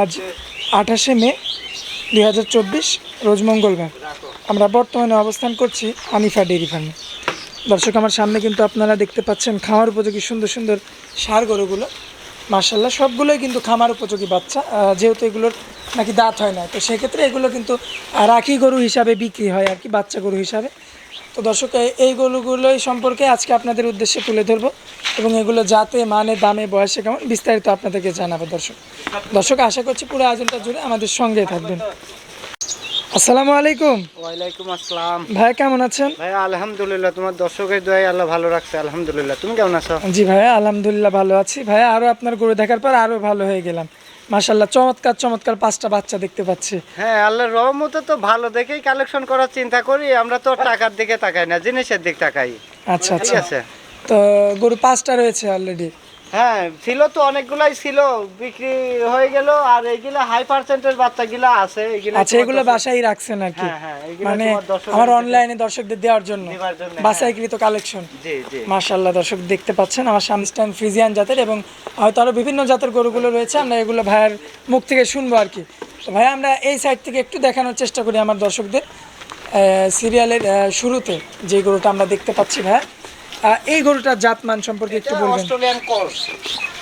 আজ আঠাশে মে, দুই হাজার চব্বিশ, রোজ মঙ্গলবার। আমরা বর্তমানে অবস্থান করছি হানিফা ডেয়ারি ফার্মে। দর্শক, আমার সামনে কিন্তু আপনারা দেখতে পাচ্ছেন খামার উপযোগী সুন্দর সুন্দর সার গরুগুলো। মার্শাল্লাহ সবগুলোই কিন্তু খামার উপযোগী বাচ্চা। যেহেতু এগুলোর নাকি দাঁত হয় না, তো সেক্ষেত্রে এগুলো কিন্তু রাখি গরু হিসাবে বিক্রি হয় আর কি, বাচ্চা গরু হিসাবে। তো দর্শক এই গরুগুলোই সম্পর্কে আজকে আপনাদের উদ্দেশ্যে তুলে ধরবো। এবং এগুলো জাতে মানে দামে বয়সে কেমন বিস্তারিত আপনাদেরকে জানাব দর্শক। দর্শক আশা করছি পুরো আয়োজনটা জুড়ে আমাদের সঙ্গে থাকবেন। আসসালামু আলাইকুম। ওয়ালাইকুম আসসালাম। ভাই কেমন আছেন? ভাই আলহামদুলিল্লাহ তোমার দর্শকের দোয়াই আল্লাহ ভালো রাখছে আলহামদুলিল্লাহ। তুমি কেমন আছো? জি ভাইয়া আলহামদুলিল্লাহ ভালো আছি। ভাইয়া আরও আপনার গরু দেখার পর আরও ভালো হয়ে গেলাম। মাশাল্লাহ চমৎকার চমৎকার পাঁচটা বাচ্চা দেখতে পাচ্ছি। হ্যাঁ আল্লাহর রহমতে তো ভালো দেখেই কালেকশন করার চিন্তা করি আমরা তো টাকার দিকে তাকাই না জিনিসের দিক তাকাই। আচ্ছা আচ্ছা। তো গরু পাঁচটা রয়েছে অলরেডি হ্যাঁ ছিল তো অনেকগুলাই ছিল বিক্রি হয়ে গেল আর এইগুলা হাই পার্সেন্টের বাচ্চাগুলা আছে এইগুলা আচ্ছা এগুলো বাসায় রাখছেন আর কি হ্যাঁ, হ্যাঁ, মানে আমার অনলাইনে দর্শকদের দেওয়ার জন্য। হ্যাঁ। কালেকশন জি জি। মার্শাল্লাহ দর্শক দেখতে পাচ্ছেন আমার সামনে স্ট্যান্ড ফ্রিজিয়ান জাতের এবং হয়তো আরও বিভিন্ন জাতের গরুগুলো রয়েছে আমরা এগুলো ভাইয়ের মুখ থেকে শুনব আর কি। তো ভাই আমরা এই সাইড থেকে একটু দেখানোর চেষ্টা করি আমার দর্শকদের সিরিয়ালের শুরুতে যে গরুটা আমরা দেখতে পাচ্ছি ভাই এই গরুটার জাতমান সম্পর্কে একটু বলবেন। অস্ট্রেলিয়ান কস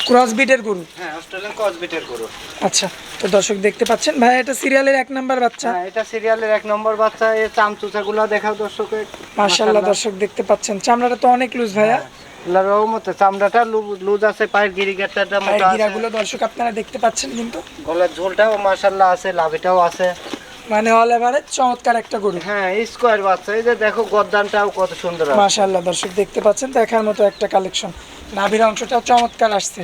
ক্রস বিটের গরু? হ্যাঁ অস্ট্রেলিয়ান কস বিটের গরু। আচ্ছা তো দর্শক দেখতে পাচ্ছেন। ভাই এটা সিরিয়ালের এক নাম্বার বাচ্চা। হ্যাঁ এটা সিরিয়ালের এক নম্বর বাচ্চা। এর চামচুচাগুলো দেখাও দর্শকের। মার্শাল্লাহ দর্শক দেখতে পাচ্ছেন। চামড়াটা তো অনেক লুজ ভাইয়া। আল্লাহর রহমতে। চামড়াটা লুজ আছে পায়ের গিরিগারটা পায়ের মোটা আছে। গিরাগুলো দর্শক আপনারা দেখতে পাচ্ছেন কিন্তু। গলার ঝোলটাও মাশাল্লাহ আছে লাভিটাও আছে। মানে অল এভারেজ চমৎকার একটা গরু। হ্যাঁ স্কোয়ার বাচ্চা এই যে দেখো গদ্দানটাও কত সুন্দর মাশাআল্লাহ দর্শক দেখতে পাচ্ছেন দেখার মতো একটা কালেকশন নাভির অংশটা চমৎকার আসছে।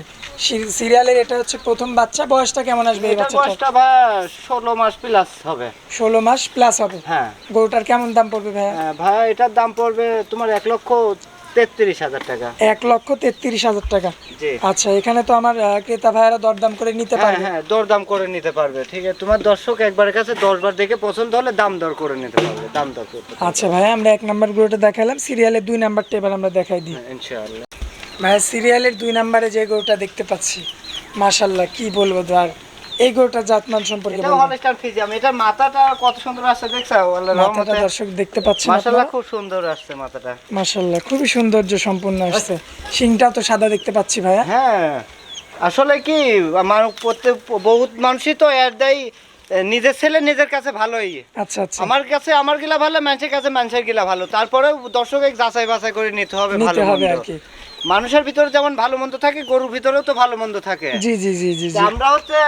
সিরিয়ালের এটা হচ্ছে প্রথম বাচ্চা বয়সটা কেমন আসবে এই বাচ্চাটা বয়সটা ভাই ষোলো মাস প্লাস হবে। ষোলো মাস প্লাস হবে। হ্যাঁ। গরুটার কেমন দাম পড়বে ভাইয়া? হ্যাঁ, ভাই এটার দাম পড়বে তোমার এক লক্ষ তেত্রিশ হাজার টাকা। এক লক্ষ তেত্রিশ হাজার টাকা। আচ্ছা এখানে তো আমার ক্রেতা ভাইয়েরা দরদাম করে নিতে হ্যাঁ পারবে। হ্যাঁ দরদাম করে নিতে পারবে ঠিক আছে। তোমার দর্শক একবারের কাছে দশ বার দেখে পছন্দ হলে দাম দর করে নিতে পারবে দাম দর করতে আচ্ছা ভাই আমরা এক নাম্বার গরুটা দেখালাম সিরিয়ালের দুই নাম্বারটা এবার আমরা দেখাই দিই। হ্যাঁ, ইনশাআল্লাহ। ভাই সিরিয়ালের দুই নাম্বারে যে গরুটা দেখতে পাচ্ছি মাশাল্লাহ কি বলব আর এই গরুটার জাতমান সম্পর্কে এটা হলস্টার মাথাটা কত সুন্দর আসছে দেখছ? আল্লাহর মাথাটা দর্শক দেখতে পাচ্ছেন মাশাআল্লাহ খুব সুন্দর আসছে মাথাটা। খুবই সৌন্দর্য সম্পূর্ণ আসছে। তো সাদা দেখতে পাচ্ছি ভাইয়া। হ্যাঁ আসলে কি আমার প্রত্যেক বহুত মানুষই তো এর দেয় নিজের ছেলে নিজের কাছে ভালোই। আচ্ছা আচ্ছা। আমার কাছে আমার গিলা ভালো মানুষের কাছে মানুষের গিলা ভালো। তারপরেও দর্শক যাচাই বাছাই করে নিতে হবে ভালো হবে আর কি। মানুষের ভিতরে যেমন ভালো মন্দ থাকে গরুর ভিতরেও তো ভালো মন্দ থাকে। জি জি জি জি আমরা হচ্ছে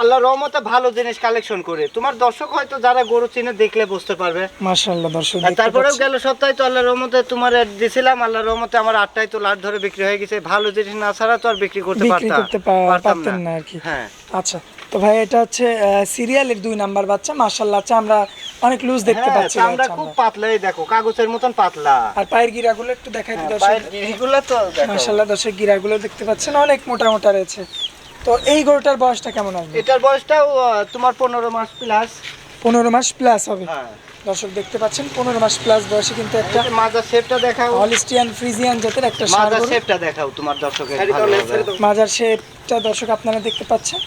আল্লাহ রহমতে ভালো জিনিস কালেকশন করি। তোমার দর্শক হয়তো যারা গরু চিনে দেখলে বুঝতে পারবে। মাশাল্লাহ দর্শক তারপরেও। গেল সপ্তাহে তো আল্লাহ রহমতে তোমার দিছিলাম আল্লাহ রহমতে আমার আটটাই তো লাট ধরে বিক্রি হয়ে গেছে। ভালো জিনিস না ছাড়া তো আর বিক্রি করতে পারতাম করতে পারতাম না। আর কি। হ্যাঁ। আচ্ছা তো ভাই এটা হচ্ছে সিরিয়ালের দুই নাম্বার বাচ্চা। মাশাল্লাহ আচ্ছা আমরা অনেক লুজ দেখতে হ্যাঁ, পাচ্ছি চামড়া খুব চামড়া। পাতলা এই দেখো কাগজের মতন পাতলা। আর পায়ের গিরাগুলো একটু দেখাই দিই হ্যাঁ, দর্শক। পায়ের গিরিগুলো তো দেখো। মাশাল্লাহ দর্শক গিরাগুলো দেখতে পাচ্ছেন অনেক মোটা মোটা রয়েছে। তো এই গরুটার বয়সটা কেমন আসবে এটার বয়সটা তোমার পনেরো মাস প্লাস পনেরো মাস প্লাস হবে। হ্যাঁ। দর্শক দেখতে পাচ্ছেন পনেরো মাস প্লাস বয়সে কিন্তু একটা মাজার শেপটা দেখাও। হলিস্টিয়ান ফ্রিজিয়ান জাতের একটা মাজার শেপটা দেখাও তোমার দর্শকের ভালো হবে। মাজার শেপটা দর্শক আপনারা দেখতে পাচ্ছেন।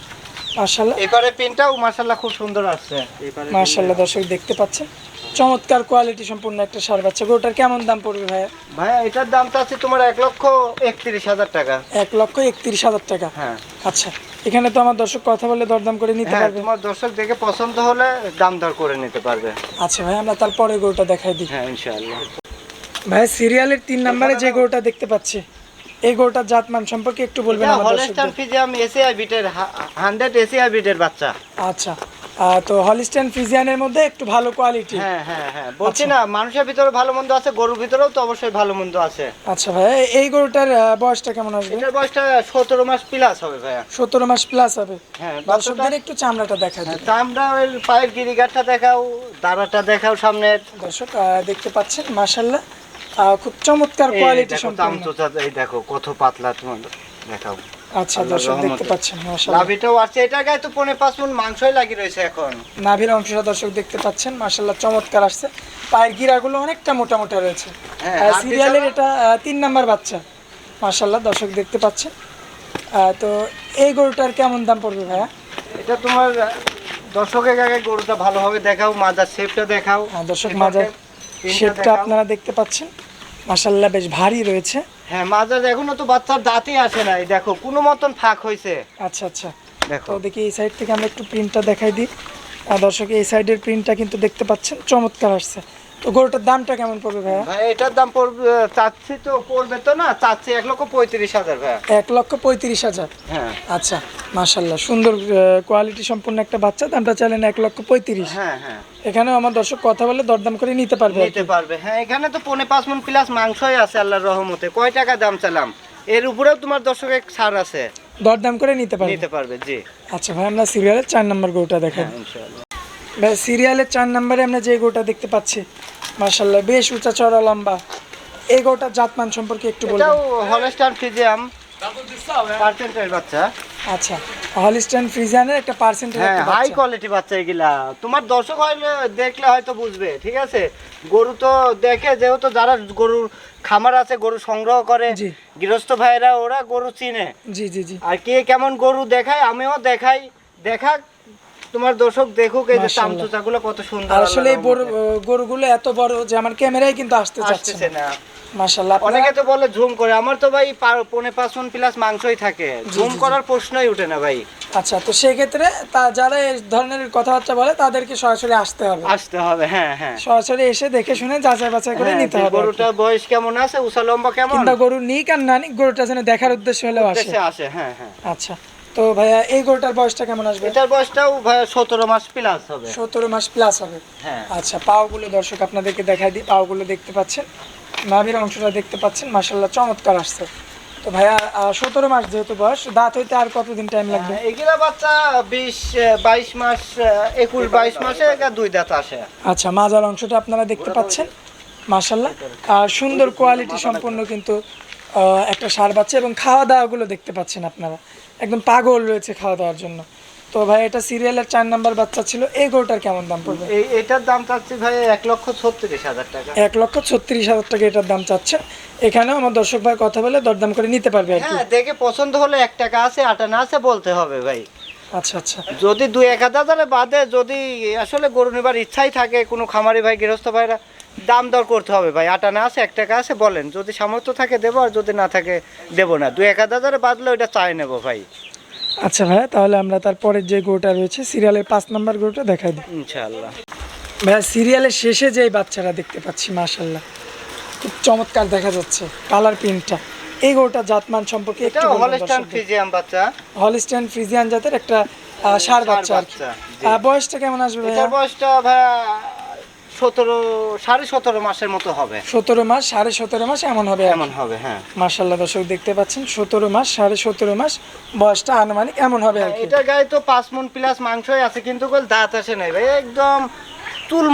মার্শাল্লাহ এবারে পিনটাও মাশাআল্লাহ খুব সুন্দর আসছে। এবারে মার্শাল্লাহ দর্শক দেখতে পাচ্ছেন। চমৎকার কোয়ালিটি সম্পূর্ণ একটা সার বাচ্চা গরুটার কেমন দাম পড়বে ভাইয়া? ভাইয়া এটার দামটা আছে তোমার এক লক্ষ একত্রিশ হাজার টাকা। এক লক্ষ একত্রিশ হাজার টাকা? হ্যাঁ। আচ্ছা এখানে তো আমার দর্শক কথা বলে দরদাম করে নিতে হ্যাঁ পারবে। তোমার দর্শক দেখে পছন্দ হলে দাম দর করে নিতে পারবে। আচ্ছা ভাই আমরা তারপরে গরুটা দেখাই দিই। হ্যাঁ ইনশাআল্লাহ। ভাই সিরিয়ালের তিন নম্বরে যে গরুটা দেখতে পাচ্ছি। এই গরুটার জাতমান সম্পর্কে একটু বলবেন হলস্টার ফিজিয়াম এসিআই বিটের হান্ড্রেড এসিআই বিটের বাচ্চা। আচ্ছা। তো হলিস্টান ফিজিয়ানের মধ্যে একটু ভালো কোয়ালিটি। হ্যাঁ হ্যাঁ হ্যাঁ। বলছি না মানুষের ভিতরে ভালো মন্দ আছে গরুর ভিতরেও তো অবশ্যই ভালো মন্দ আছে। আচ্ছা ভাই এই গরুটার বয়সটা কেমন আসবে? এটার বয়সটা সতেরো মাস প্লাস হবে ভাইয়া। সতেরো মাস প্লাস হবে। হ্যাঁ দর্শকদের একটু চামড়াটা দেখা দিই। চামড়া ওই পায়ের গিরিগারটা দেখাও দাঁড়াটা দেখাও সামনের দর্শক দেখতে পাচ্ছেন মাশাল্লাহ আহ, খুব চমৎকার কোয়ালিটি চামচোচা, এই দেখো কত পাতলা তোমার দেখাও। আচ্ছা দর্শক দেখতে পাচ্ছেন মাশাল্লাহ লাভিটাও আছে এটা গায়ে তো পনে পাঁচ মন মাংসই লাগি রয়েছে এখন। নাভির অংশটা দর্শক দেখতে পাচ্ছেন মাশাল্লাহ চমৎকার আসছে। পায়ের গিরাগুলো অনেকটা মোটা মোটা রয়েছে। হ্যাঁ, সিরিয়ালের এটা তিন নাম্বার বাচ্চা মাশাল্লাহ দর্শক দেখতে পাচ্ছেন। তো এই গরুটার কেমন দাম পড়বে ভাইয়া? এটা তোমার দর্শকের আগে গরুটা ভালোভাবে দেখাও মাজার শেপটা দেখাও। হ্যাঁ, দর্শক মাজার শেপটা আপনারা দেখতে পাচ্ছেন। মাসাল্লাহ বেশ ভারী রয়েছে। হ্যাঁ মাজার এখনও তো বাচ্চার দাঁতই আসে নাই দেখো কোনো মতন ফাঁক হয়েছে। আচ্ছা আচ্ছা। দেখো। তো দেখি এই সাইড থেকে আমরা একটু প্রিন্টটা দেখাই দিই। আর দর্শক এই সাইডের প্রিন্টটা কিন্তু দেখতে পাচ্ছেন চমৎকার আসছে। তো গরুটার দামটা কেমন পড়বে ভাইয়া? ভাই এটার দাম পড়বে চাচ্ছি তো পড়বে তো না চাচ্ছি এক লক্ষ পঁয়ত্রিশ হাজার ভাইয়া। এক লক্ষ পঁয়ত্রিশ হাজার? হ্যাঁ। আচ্ছা মাশাল্লাহ সুন্দর কোয়ালিটি সম্পূর্ণ একটা বাচ্চা দামটা চাইলেন এক লক্ষ পঁয়ত্রিশ। হ্যাঁ হ্যাঁ। এখানেও আমার দর্শক কথা বলে দরদাম করে নিতে পারবে নিতে পারবে হ্যাঁ এখানে তো পৌনে পাঁচ মন প্লাস মাংসই আছে আল্লাহর রহমতে। কয় টাকা দাম চালাম? এর উপরেও তোমার দর্শকের ছাড় আছে। দরদাম করে নিতে পারবে। নিতে পারবে জি। আচ্ছা ভাই আমরা সিরিয়ালের চার নম্বর গরুটা দেখাই হ্যাঁ ইনশাআল্লাহ। ভাই সিরিয়ালের চার নম্বরে আমরা যে গোটা দেখতে পাচ্ছি মাশাল্লাহ বেশ উঁচা চড়া লম্বা। এই গরুটার জাতমান সম্পর্কে একটু হলস্টার ফিজিয়াম পার্সেন্টের বাচ্চা। আচ্ছা হলিস্টান ফ্রিজিয়ানের একটা পার্সেন্টেজ হ্যাঁ হাই। কোয়ালিটি বাচ্চা এগুলা। তোমার দর্শক হইলে দেখলে হয়তো বুঝবে ঠিক আছে? গরু তো দেখে যেহেতু যারা গরুর খামার আছে গরু সংগ্রহ করে জি। গৃহস্থ ভাইরা ওরা গরু চিনে। জি জি জি। আর কে কেমন গরু দেখায় আমিও দেখাই। দেখা তোমার দর্শক দেখুক এই যে মাশাআল্লাহ। চামচুচাগুলো কত সুন্দর আসলে এই গরুগুলো এত বড় যে আমার ক্যামেরায় কিন্তু আসতে চাচ্ছে না। মাশাল্লাহ অনেকে তো বলে ঝুম করে আমার তো ভাই পৌনে পাঁচ প্লাস মাংসই থাকে। ঝুম করার প্রশ্নই উঠে না ভাই। আচ্ছা তো সেক্ষেত্রে তা যারা এই ধরনের কথাবার্তা বলে তাদেরকে সরাসরি আসতে হবে। আসতে হবে হ্যাঁ হ্যাঁ। সরাসরি এসে দেখে শুনে যাচাই বাছাই করে হ্যাঁ, নিতে হবে গরুটা বয়স কেমন আছে উসা লম্বা কেমন? কিংবা গরু নিক আর না নিক গরুটা যেন দেখার উদ্দেশ্য হলেও আসে। আসে হ্যাঁ হ্যাঁ। আচ্ছা তো ভাইয়া এই গরুটার বয়সটা কেমন আসবে? এটার বয়সটাও ভাইয়া সতেরো মাস প্লাস হবে। সতেরো মাস প্লাস হবে। হ্যাঁ। আচ্ছা পাওগুলো দর্শক আপনাদেরকে দেখাই দিই। পাওগুলো দেখতে পাচ্ছেন। নাভির অংশটা দেখতে পাচ্ছেন। মাসাল্লাহ চমৎকার আসছে। তো ভাইয়া সতেরো মাস যেহেতু বয়স দাঁত হইতে আর কতদিন টাইম লাগবে? হ্যাঁ, এগুলা বাচ্চা বিশ বাইশ মাস একুশ বাইশ মাসে একা দুই দাঁত আসে। আচ্ছা মাজার অংশটা আপনারা দেখতে পাচ্ছেন। মাসাল্লাহ আর সুন্দর কোয়ালিটি সম্পন্ন কিন্তু একটা সার বাচ্চা এবং খাওয়া দাওয়াগুলো দেখতে পাচ্ছেন আপনারা। একদম পাগল রয়েছে খাওয়া দাওয়ার জন্য। তো ভাই এটা সিরিয়ালের চার নাম্বার বাচ্চা ছিল এই গরুটার কেমন দাম পড়বে? এই এটার দাম চাচ্ছি ভাই এক লক্ষ ছত্রিশ হাজার টাকা। এক লক্ষ ছত্রিশ হাজার টাকা এটার দাম চাচ্ছে। এখানেও আমার দর্শক ভাই কথা বলে দরদাম করে নিতে পারবে আর কি। হ্যাঁ দেখে পছন্দ হলে এক টাকা আছে আটা না আছে বলতে হবে ভাই। আচ্ছা আচ্ছা। যদি দুই এক হাজারে বাদে যদি আসলে গরু নেবার ইচ্ছাই থাকে কোনো খামারি ভাই গৃহস্থ ভাইরা দাম দর করতে হবে ভাই। আটা না আছে এক টাকা আছে বলেন। যদি সামর্থ্য থাকে দেবো আর যদি না থাকে দেবো না। দু এক হাজার বাদলে ওইটা চাই নেব ভাই। আচ্ছা ভাইয়া তাহলে আমরা তারপরের যে গরুটা রয়েছে সিরিয়ালের পাঁচ নাম্বার গরুটা দেখাই দিই। ইনশাআল্লাহ। ভাইয়া সিরিয়ালের শেষে যে বাচ্চারা দেখতে পাচ্ছি মাশাল্লাহ খুব চমৎকার দেখা যাচ্ছে কালার প্রিন্টটা। এই গরুটা জাতমান সম্পর্কে এটা হলস্টাইন ফিজিয়াম বাচ্চা। হলিস্টাইন ফ্রিজিয়ান জাতের একটা সার বাচ্চা আর কি। বয়সটা কেমন আসবে ভাইয়া? বয়সটা ভাই সতেরো সাড়ে সতেরো মাসের মতো হবে। সতেরো মাস সাড়ে সতেরো মাস এমন হবে। এমন হবে হ্যাঁ। মার্শাল্লাহ দর্শক দেখতে পাচ্ছেন সতেরো মাস সাড়ে সতেরো মাস বয়সটা আনুমানিক এমন হবে আর কি। এটার গায়ে তো পাঁচ মন প্লাস মাংসই আছে কিন্তু কল দাঁত আসে নাই ভাই। একদম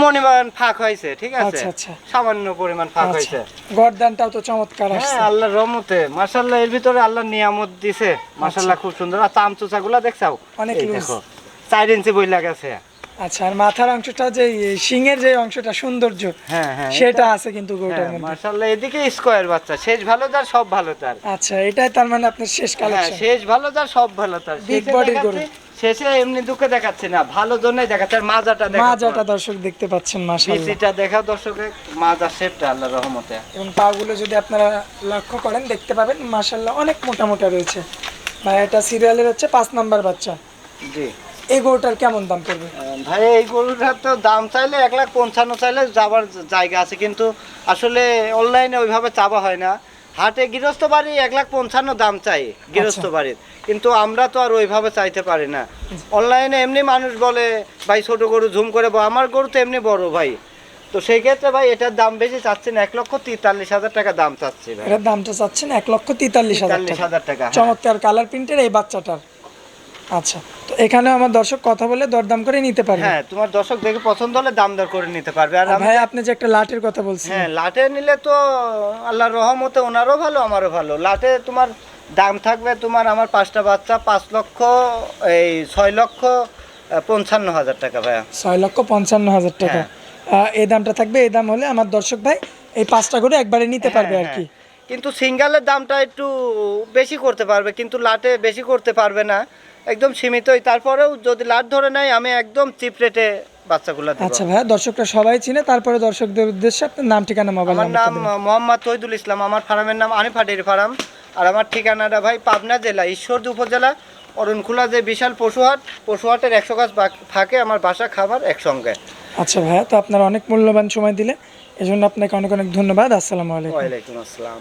মনিমান ফাঁক হয়েছে ঠিক আছে? আচ্ছা, আচ্ছা। সামান্য পরিমাণ ফাঁক আচ্ছা। হয়েছে। গরদানটাও তো চমৎকার আসছে। হ্যাঁ আল্লাহর রহমতে। মাশাআল্লাহ এর ভিতরে আল্লাহর নিয়ামত দিছে। মাশাআল্লাহ খুব সুন্দর। আর চামচুচা গুলা দেখছাও। অনেক। দেখো চার ইঞ্চি বই লাগাছে আচ্ছা আর মাথার অংশটা যে শিঙের যে অংশটা সৌন্দর্য হ্যাঁ হ্যাঁ সেটা আছে কিন্তু গরুটার মধ্যে। মাশাআল্লাহ এদিকে স্কোয়ার বাচ্চা শেষ ভালো তার সব ভালো তার। আচ্ছা এটাই তার মানে আপনার শেষ হ্যাঁ কালেকশন শেষ ভালো তার সব ভালো তার। Big শেষে body র দেখাচ্ছি, গরু। শেষে এমনি দুঃখে দেখাচ্ছে না ভালো জন্যই দেখাচ্ছে আর মাজাটা দেখা মাজাটা দর্শক দেখতে পাচ্ছেন মাশাআল্লাহ। বিচিটা দেখাও দর্শকে মাজা শেপটা আল্লাহর রহমতে। এবং পাগুলো যদি আপনারা লক্ষ্য করেন দেখতে পাবেন মাশাআল্লাহ অনেক মোটা মোটা রয়েছে। ভাই এটা সিরিয়ালের হচ্ছে পাঁচ নাম্বার বাচ্চা। জি। এই গরুটার কেমন দাম পড়বে? ভাই এই গরুটার তো দাম চাইলে এক লাখ পঞ্চান্ন চাইলে যাবার জায়গা আছে কিন্তু আসলে অনলাইনে ওইভাবে চাওয়া হয় না। হাটে গৃহস্থ বাড়ি এক লাখ পঞ্চান্ন দাম চাই গৃহস্থ আচ্ছা। বাড়ির। কিন্তু আমরা তো আর ওইভাবে চাইতে পারি না। অনলাইনে এমনি মানুষ বলে ভাই ছোট গরু ঝুম করে আমার গরু তো এমনি বড় ভাই। তো সেই ক্ষেত্রে ভাই এটার দাম বেশি চাচ্ছি না এক লক্ষ তেতাল্লিশ হাজার টাকা দাম চাচ্ছি ভাই। এটার দামটা চাচ্ছেন এক লক্ষ তেতাল্লিশ হাজার টাকা। হ্যাঁ। চমৎকার কালার প্রিন্টের এই বাচ্চাটার। আচ্ছা। তো এখানে আমার দর্শক কথা বলে দরদাম করে নিতে পারবে। হ্যাঁ তোমার দর্শক দেখে পছন্দ হলে দাম দর করে নিতে পারবে। আর ভাই আপনি যে একটা লাটের কথা বলছেন। হ্যাঁ লাটে নিলে তো আল্লাহর রহমতে ওনারও ভালো আমারও ভালো। লাটে তোমার দাম থাকবে তোমার আমার পাঁচটা বাচ্চা পাঁচ লক্ষ এই ছয় লক্ষ পঞ্চান্ন হাজার টাকা ভাইয়া। ছয় লক্ষ পঞ্চান্ন হাজার টাকা। হ্যাঁ। এই দামটা থাকবে এই দাম হলে আমার দর্শক ভাই এই পাঁচটা করে একবারে নিতে পারবে আর হ্যাঁ, কি। কিন্তু সিঙ্গালের দামটা একটু বেশি করতে পারবে কিন্তু লাটে বেশি করতে পারবে না। একদম সীমিতই তারপরেও যদি লাট ধরে নেয় আমি একদম চিপ রেটে বাচ্চাগুলো আচ্ছা ভাইয়া দর্শকরা সবাই চিনে তারপরে দর্শকদের উদ্দেশ্যে আপনার নাম ঠিকানা মোবাইল আমার নাম মোহাম্মদ তৈদুল ইসলাম আমার ফার্মের নাম আনিফা ডেরি ফার্ম। আর আমার ঠিকানাটা ভাই পাবনা জেলা ঈশ্বরদী উপজেলা অরুণখোলা যে বিশাল পশুহাট পশুহাটের একশো গাছ ফাঁকে আমার বাসা খাবার একসঙ্গে। আচ্ছা ভাইয়া তো আপনারা অনেক মূল্যবান সময় দিলে এজন্য আপনাকে অনেক অনেক ধন্যবাদ আসসালামু আলাইকুম। ওয়ালাইকুম আসসালাম।